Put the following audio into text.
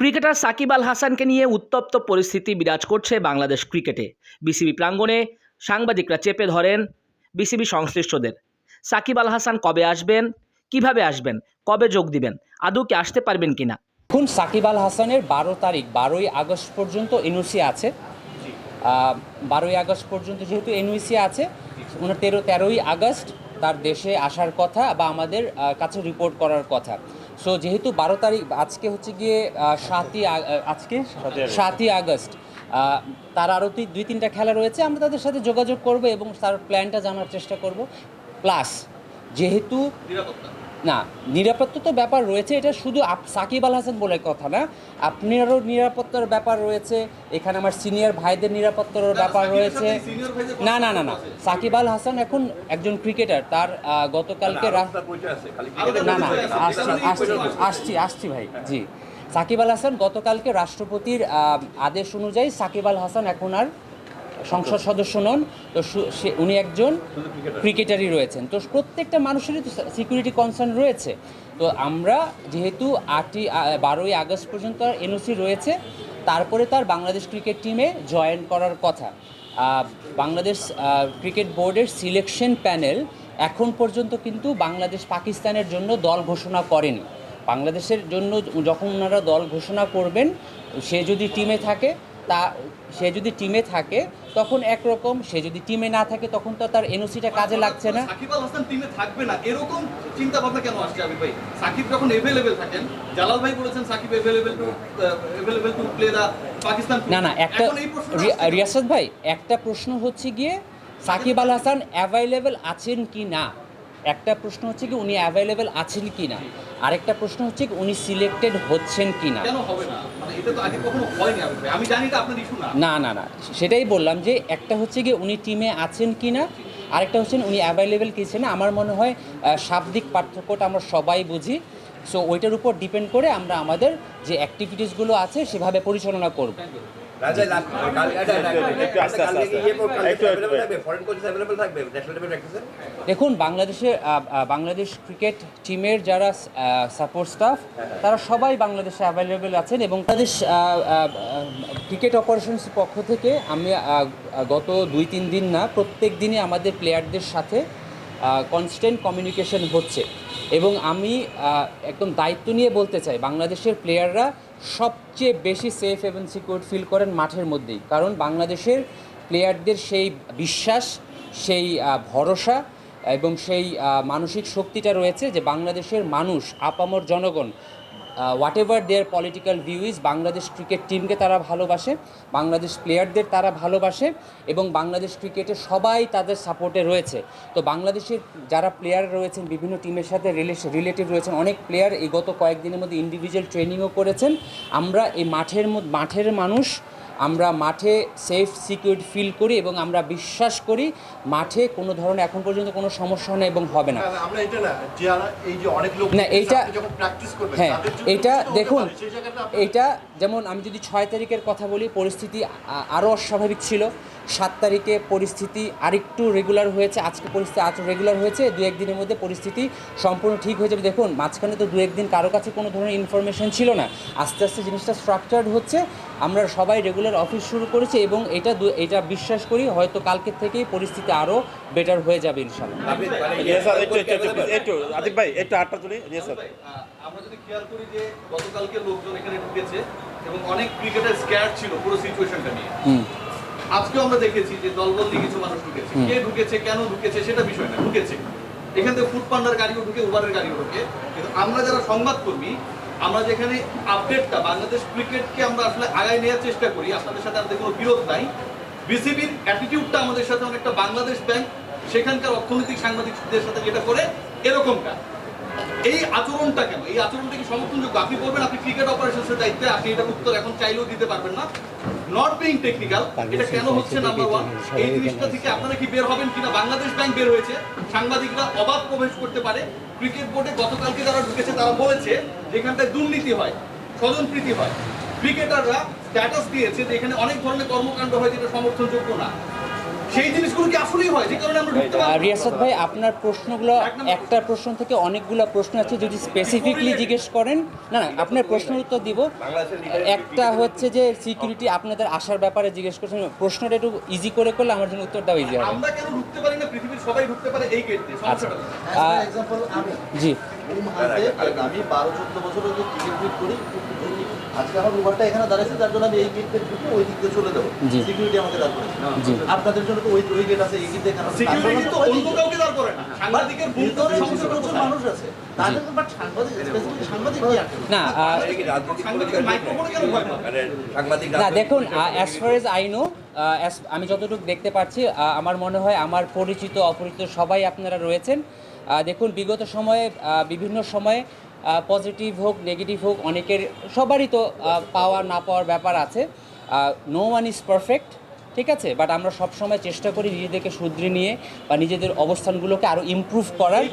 Cricketer Shakib Al হাসানকে নিয়ে উত্তপ্ত পরিস্থিতি বিরাজ করছে বাংলাদেশ ক্রিকেটে। বিসিবি প্রাঙ্গণে সাংবাদিকরা চেপে ধরেন বিসিবি সংশ্লিষ্টদের। সাকিব আল হাসান কবে আসবেন? কীভাবে আসবেন? কবে যোগ দিবেন? আদৌ কি আসতে পারবেন কিনা? এখন সাকিব আল হাসানের বারো তারিখ বারোই আগস্ট পর্যন্ত এনওসি আছে। বারোই আগস্ট পর্যন্ত যেহেতু এনওসি আছে ওনার তেরো তেরোই আগস্ট তার দেশে আসার কথা বা আমাদের কাছে রিপোর্ট করার কথা। সো যেহেতু বারো তারিখ আজকে হচ্ছে গিয়ে সাতই আজকে? সাতই আগস্ট। তার আরও দুই দুই তিনটা খেলা রয়েছে আমরা তাদের সাথে যোগাযোগ করব এবং তার প্ল্যানটা জানার চেষ্টা করব। প্লাস যেহেতু না নিরাপত্তা তো ব্যাপার রয়েছে এটা শুধু সাকিব আল হাসান বলে কথা না। আপনারও নিরাপত্তার ব্যাপার রয়েছে এখানে আমার সিনিয়র ভাইদের নিরাপত্তার ব্যাপার রয়েছে। না না না না সাকিব আল হাসান এখন একজন ক্রিকেটার তার গতকালকে না না আসছি আসছি আসছি আসছি ভাই জি। সাকিব আল হাসান গতকালকে রাষ্ট্রপতির আদেশ অনুযায়ী সাকিব আল হাসান এখন আর সংসদ সদস্য নন, তো উনি একজন ক্রিকেটারই রয়েছেন। তো প্রত্যেকটা মানুষেরই তো সিকিউরিটি কনসার্ন রয়েছে। তো আমরা যেহেতু আটই বারোই আগস্ট পর্যন্ত এনওসি রয়েছে, তারপরে তার বাংলাদেশ ক্রিকেট টিমে জয়েন করার কথা। বাংলাদেশ ক্রিকেট বোর্ডের সিলেকশন প্যানেল এখন পর্যন্ত কিন্তু বাংলাদেশ পাকিস্তানের জন্য দল ঘোষণা করেনি। বাংলাদেশের জন্য যখন ওনারা দল ঘোষণা করবেন, সে যদি টিমে থাকে তা সে যদি টিমে থাকে তখন একরকম সে যদি টিমে না থাকে তখন তো তার এনওসিটা কাজে লাগছে না। সাকিব আল হাসান টিমে থাকবে না এরকম চিন্তা ভাবনা কেন আসছে ভাই? সাকিব যখন এভেলেবেল থাকেন জালাল ভাই বলেছেন Sakib available to available to play the Pakistan না না একটা রিয়াসাত ভাই একটা প্রশ্ন হচ্ছে গিয়ে সাকিব আল হাসান অ্যাভাইলেবল আছেন কি না? একটা প্রশ্ন হচ্ছে কি উনি অ্যাভাইলেবল আছেন কি না? আরেকটা প্রশ্ন হচ্ছে কি উনি সিলেক্টেড হচ্ছেন কি না না? মানে না। না না না। সেটাই বললাম যে একটা হচ্ছে গিয়ে উনি টিমে আছেন কি না আরেকটা হচ্ছেন উনি অ্যাভেলেবেল কি না আমার মনে হয় শাব্দিক পার্থক্যটা আমরা সবাই বুঝি। সো ওইটার উপর ডিপেন্ড করে আমরা আমাদের যে অ্যাক্টিভিটিসগুলো আছে সেভাবে পরিচালনা করব। দেখুন বাংলাদেশে বাংলাদেশ ক্রিকেট টিমের যারা সাপোর্ট স্টাফ তারা সবাই বাংলাদেশে অ্যাভেলেবেল আছেন এবং বাংলাদেশ ক্রিকেট অপারেশনস পক্ষ থেকে আমি গত দুই তিন দিন না প্রত্যেক দিনই আমাদের প্লেয়ারদের সাথে কনস্ট্যান্ট কমিউনিকেশন হচ্ছে। এবং আমি একদম দায়িত্ব নিয়ে বলতে চাই, বাংলাদেশের প্লেয়াররা সবচেয়ে বেশি সেফ এবং সিকিউর ফিল করেন মাঠের মধ্যেই। কারণ বাংলাদেশের প্লেয়ারদের সেই বিশ্বাস, সেই ভরসা এবং সেই মানসিক শক্তিটা রয়েছে যে বাংলাদেশের মানুষ, আপামর জনগণ whatever their political view is Bangladesh cricket টিমকে তারা ভালোবাসে, বাংলাদেশ প্লেয়ারদের তারা ভালোবাসে, এবং বাংলাদেশ ক্রিকেটে সবাই তাদের সাপোর্টে রয়েছে। তো বাংলাদেশের যারা প্লেয়ার রয়েছেন, বিভিন্ন টিমের সাথে রিলেটেড রয়েছেন, অনেক প্লেয়ার এই গত কয়েকদিনের মধ্যে ইন্ডিভিজুয়াল ট্রেনিংও করেছেন। আমরা এই মাঠের মাঠের মানুষ আমরা মাঠে সেফ সিকিউর ফিল করি এবং আমরা বিশ্বাস করি মাঠে কোনো ধরনের এখন পর্যন্ত কোনো সমস্যা নেই এবং হবে না। না এইটা- হ্যাঁ এটা দেখুন এটা যেমন আমি যদি ছয় তারিখের কথা বলি পরিস্থিতি আরও অস্বাভাবিক ছিল। সাত তারিখে পরিস্থিতি আরেকটু রেগুলার হয়েছে আজকে পরিস্থিতি আরও রেগুলার হয়েছে দু একদিনের মধ্যে পরিস্থিতি সম্পূর্ণ ঠিক হয়ে যাবে। দেখুন মাঝখানে তো দু একদিন কারও কাছে কোনো ধরনের ইনফরমেশন ছিল না। আস্তে আস্তে জিনিসটা স্ট্রাকচার্ড হচ্ছে আমরা সবাই রেগুলার অফিস শুরু করেছি এবং এটা এটা বিশ্বাস করি হয়তো কালকের থেকেই পরিস্থিতি আরও বেটার হয়ে যাবে ইনশাল্লাহ ইয়ে ভাই একটু আটটা তুলি ইয়ে ভাই, আহ, আমরা যদি খেয়াল করি যে গতকালকে লোকজন এখানে ঢুকেছে এবং অনেক ক্রিকেটার স্ক্যার ছিল পুরো সিচুয়েশনটা নিয়ে। হুম। আজকেও আমরা দেখেছি যে দলবল কিছু মানুষ ঢুকেছে। কে ঢুকেছে কেন ঢুকেছে সেটা বিষয় না ঢুকেছে। এখান থেকে ফুড পান্ডার গাড়িও ঢুকে উবারের গাড়িও ঢুকে। কিন্তু আমরা যারা সংবাদকর্মী আমরা যেখানে আপডেটটা বাংলাদেশ ক্রিকেটকে আমরা আসলে আগায় নেওয়ার চেষ্টা করি, আপনাদের সাথে আমাদের কোনো বিরোধ নাই। বিসিবির অ্যাটিটিউডটা আমাদের সাথে অনেকটা বাংলাদেশ ব্যাংক সেখানকার অর্থনৈতিক সাংবাদিকদের সাথে যেটা করে, এরকমটা। এই আচরণটা কেন? এই আচরণটা কি সমর্থনযোগ্য? আপনি বলবেন আপনি ক্রিকেট অপারেশনের দায়িত্বে, আপনি এটা উত্তর এখন চাইলেও দিতে পারবেন না। নট বিং টেকনিক্যাল এটা কেন হচ্ছে নাম্বার ওয়ান এই জিনিসটা থেকে আপনারা কি বের হবেন কিনা? বাংলাদেশ ব্যাংক বের হয়েছে। সাংবাদিকরা অবাক প্রবেশ করতে পারে। ক্রিকেট বোর্ডে গতকালকে যারা ঢুকেছে তারা বলেছে যেখানটায় দুর্নীতি হয় স্বজনপ্রীতি হয়। ক্রিকেটাররা স্ট্যাটাস দিয়েছে যে এখানে অনেক ধরনের কর্মকাণ্ড হয় যেটা সমর্থনযোগ্য না। সেই জিনিসগুলো কি আসলেই হয়? যে কারণে আমরা ঢুকতে না? রিয়াসাত ভাই আপনার প্রশ্নগুলো একটা প্রশ্ন থেকে অনেকগুলো প্রশ্ন আছে যদি স্পেসিফিকলি জিজ্ঞেস করেন না না আপনার প্রশ্নের উত্তর দিব। একটা হচ্ছে যে সিকিউরিটি আপনাদের আসার ব্যাপারে জিজ্ঞেস করছেন প্রশ্নটা একটু ইজি করে করলে আমার জন্য উত্তর দেওয়া ইজি হবে। আমরা কেন ঢুকতে পারি না? পৃথিবীর সবাই ঢুকতে পারে এই গেট দিয়ে। আচ্ছা। জি। আমি বারো চোদ্দ বছর বুক করি। আজকে আমার উবারটা এখানে দাঁড়াইছে তার জন্য আমি এই গেট ঢুকে ওই দিক দিয়ে চলে দেবো সিকিউরিটি আমাকে দাঁড় করেছে আপনাদের জন্য তো ওই ওই গেট আছে এই গেট দিয়ে সিকিউরিটি তো অন্য কাউকে দাঁড় করে না। সাংবাদিকের ভিতরে সমস্যা প্রচুর মানুষ আছে। তাদের বাট সাংবাদিক স্পেসিফিক সাংবাদিক কি আছে না আহ, এটা কি রাজনৈতিক সাংবাদিকের মাইক্রোফোনে কেন ভয় মানে সাংবাদিক না দেখুন as far as I know আমি যতটুকু দেখতে পাচ্ছি আমার মনে হয় আমার পরিচিত অপরিচিত সবাই আপনারা রয়েছেন। দেখুন বিগত সময়ে বিভিন্ন সময়ে পজিটিভ হোক নেগেটিভ হোক, অনেকের সবারই তো পাওয়া না পাওয়ার ব্যাপার আছে। নো ওয়ান ইজ পারফেক্ট ঠিক আছে? বাট আমরা সবসময় চেষ্টা করি নিজেদেরকে শুধরে নিয়ে বা নিজেদের অবস্থানগুলোকে আরও ইম্প্রুভ করার।